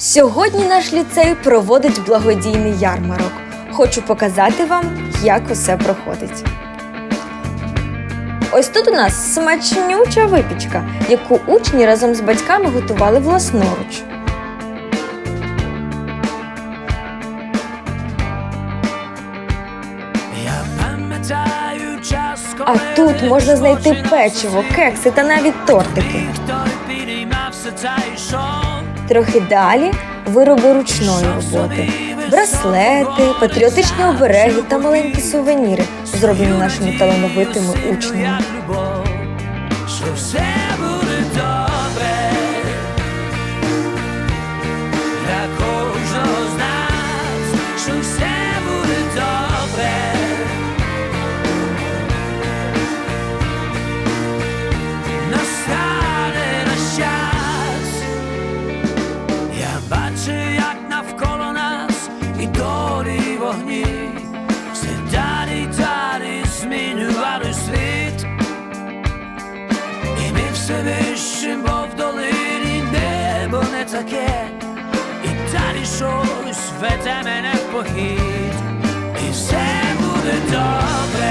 Сьогодні наш ліцей проводить благодійний ярмарок. Хочу показати вам, як усе проходить. Ось тут у нас смачнюча випічка, яку учні разом з батьками готували власноруч. А тут можна знайти печиво, кекси та навіть тортики. Трохи далі вироби ручної роботи, браслети, патріотичні обереги та маленькі сувеніри, зроблені нашими талановитими учнями. Що все буде добре. Для кожного з нас, що все буде навколо нас і долі вогні, все далі далі змінювали світ, і ми все вище, бо в долині небо не таке, і далі щось веде мене в похід, і все буде добре.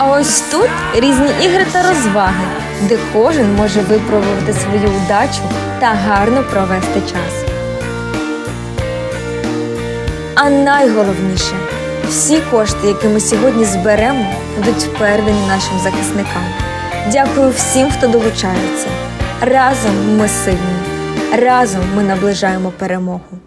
А ось тут різні ігри та розваги, де кожен може випробувати свою удачу та гарно провести час. А найголовніше, всі кошти, які ми сьогодні зберемо, будуть передані нашим захисникам. Дякую всім, хто долучається. Разом ми сильні, разом ми наближаємо перемогу.